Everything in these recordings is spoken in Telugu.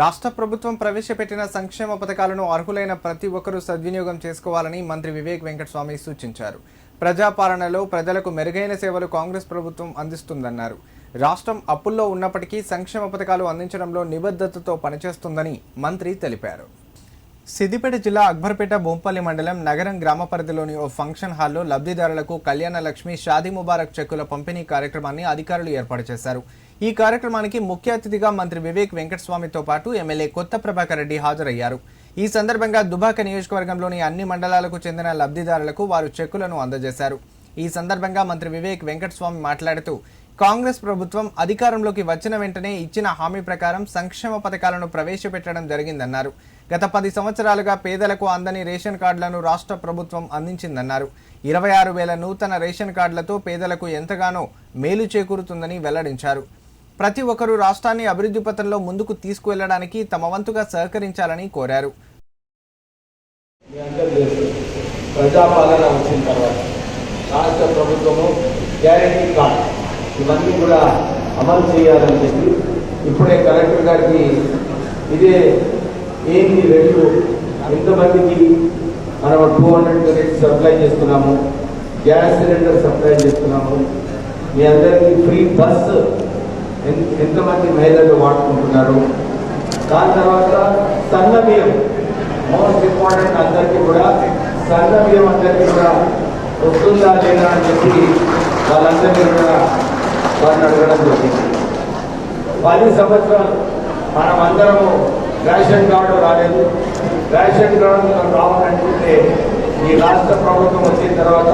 రాష్ట్ర ప్రభుత్వం ప్రవేశపెట్టిన సంక్షేమ పథకాలను అర్హులైన ప్రతి ఒక్కరూ సద్వినియోగం చేసుకోవాలని మంత్రి వివేక్ వెంకటస్వామి సూచించారు. ప్రజాపాలనలో ప్రజలకు మెరుగైన సేవలు కాంగ్రెస్ ప్రభుత్వం అందిస్తుందన్నారు. రాష్ట్రం అప్పుల్లో ఉన్నప్పటికీ సంక్షేమ పథకాలు అందించడంలో నిబద్ధతతో పనిచేస్తుందని మంత్రి తెలిపారు. సిద్దిపేట జిల్లా అక్బర్పేట బొంపల్లి మండలం నగరం గ్రామ పరిధిలోని ఓ ఫంక్షన్ హాల్లో లబ్ధిదారులకు కళ్యాణ లక్ష్మి షాదీ ముబారక్ చెక్కుల పంపిణీ కార్యక్రమాన్ని అధికారులు ఏర్పాటు చేశారు. ఈ కార్యక్రమానికి ముఖ్య అతిథిగా మంత్రి వివేక్ వెంకటస్వామితో పాటు ఎమ్మెల్యే కొత్త ప్రభాకర్ రెడ్డి హాజరయ్యారు. ఈ సందర్భంగా దుబాక నియోజకవర్గంలోని అన్ని మండలాలకు చెందిన లబ్ధిదారులకు వారు చెక్కులను అందజేశారు. ఈ సందర్భంగా మంత్రి వివేక్ వెంకటస్వామి మాట్లాడుతూ కాంగ్రెస్ ప్రభుత్వం అధికారంలోకి వచ్చిన వెంటనే ఇచ్చిన హామీ ప్రకారం సంక్షేమ పథకాలను ప్రవేశపెట్టడం జరిగిందన్నారు. గత పది సంవత్సరాలుగా పేదలకు అందని రేషన్ కార్డులను రాష్ట్ర ప్రభుత్వం అందించిందన్నారు. ఇరవై ఆరు వేల నూతన రేషన్ కార్డులతో పేదలకు ఎంతగానో మేలు చేకూరుతుందని వెల్లడించారు. ప్రతి ఒక్కరూ రాష్ట్రాన్ని అభివృద్ధి పథంలో ముందుకు తీసుకువెళ్ళడానికి తమ వంతుగా సహకరించాలని కోరారు. ప్రజాపాలన వచ్చిన తర్వాత రాష్ట్ర ప్రభుత్వము గ్యారెంటీ కార్డ్ ఇవన్నీ కూడా అమలు చేయాలని చెప్పి ఇప్పుడే కలెక్టర్ గారికి ఇదే ఏంటి రేట్లు ఎంతమందికి మనం టూ హండ్రెడ్ యూనిట్స్ సప్లై చేస్తున్నాము? గ్యాస్ సిలిండర్ సప్లై చేస్తున్నాము? మీ అందరికీ ఫ్రీ బస్ ఎంతమంది మహిళలు వాడుకుంటున్నారు? దాని తర్వాత సన్న బియ్యం. మోస్ట్ ఇంపార్టెంట్ అందరికీ కూడా సన్న బియ్యం అందరికీ కూడా వస్తుందా లేదా అని చెప్పి వాళ్ళందరినీ కూడా వారిని అడగడం జరిగింది. పది సంవత్సరాలు మనం అందరము రేషన్ కార్డు రాలేదు. రేషన్ కార్డు రావాలనుకుంటే ఈ రాష్ట్ర ప్రభుత్వం వచ్చిన తర్వాత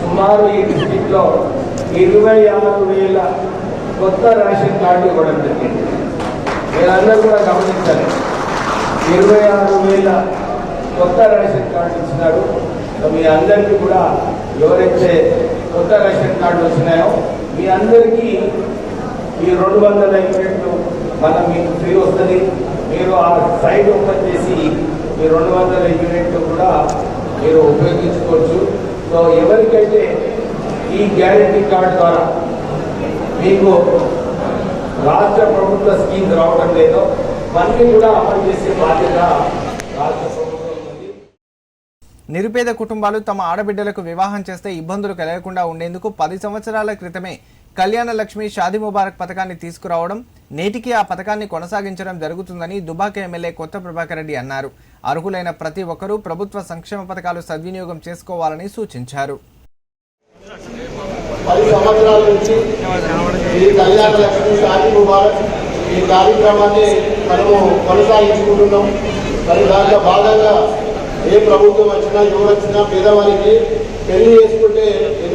సుమారు ఈ డిస్టిక్లో ఇరవై ఆరు వేల కొత్త రేషన్ కార్డు ఇవ్వడం జరిగింది. మీరందరూ కూడా గమనించాలి. ఇరవై ఆరు వేల కొత్త రేషన్ కార్డు ఇచ్చినారు. మీ అందరికీ కూడా ఎవరైతే కొత్త రేషన్ కార్డు వచ్చినాయో మీ అందరికీ ఈ రెండు వందల యూనిట్లు మనం మీకు ఫ్రీ వస్తుంది. మీరు ఆ సైట్ ఓపెన్ చేసి ఈ రెండు వందల యూనిట్లు కూడా మీరు ఉపయోగించుకోవచ్చు. సో ఎవరికైతే ఈ గ్యారెంటీ కార్డు ద్వారా మీకు రాష్ట్ర ప్రభుత్వ స్కీమ్ రావడం లేదో మళ్ళీ కూడా అమలు చేసే బాధ్యత రాష్ట్ర నిరుపేద కుటుంబాలు తమ ఆడబిడ్డలకు వివాహం చేస్తే ఇబ్బందులు కలగకుండా ఉండేందుకు పది సంవత్సరాల క్రితమే కళ్యాణ లక్ష్మి షాదీ ముబారక్ పథకాన్ని తీసుకురావడం నేటికి ఆ పథకాన్ని కొనసాగించడం జరుగుతుందని దుబాక ఎమ్మెల్యే కొత్త ప్రభాకర్ రెడ్డి అన్నారు. అర్హులైన ప్రతి ఒక్కరూ ప్రభుత్వ సంక్షేమ పథకాలు సద్వినియోగం చేసుకోవాలని సూచించారు. ఈ కార్యక్రమాన్ని మనము కొనసాగించుకుంటున్నాం. మరి దాంట్లో భాగంగా ఏ ప్రభుత్వం వచ్చినా ఎవరు వచ్చినా పేదవారికి పెళ్ళి చేసుకుంటే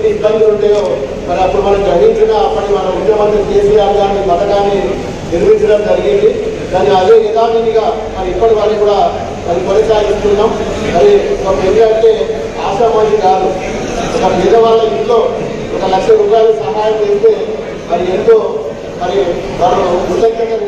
ఎన్ని ఇబ్బందులు ఉంటాయో మరి అప్పుడు మనం గ్రహించిన అప్పటి మన ముఖ్యమంత్రి కేసీఆర్ గారి పథకాన్ని నిర్మించడం జరిగింది. దాన్ని అదే యథావిధిగా మరి ఇప్పటి వరకు కూడా మరి కొనసాగిస్తున్నాం. మరి ఒక పెళ్ళి అంటే ఆశామాషి కాదు. ఒక పేదవాళ్ళ ఇంట్లో ఒక లక్ష రూపాయలు సహాయం చేస్తే మరి ఎంతో మరి వారు కృతజ్ఞతలు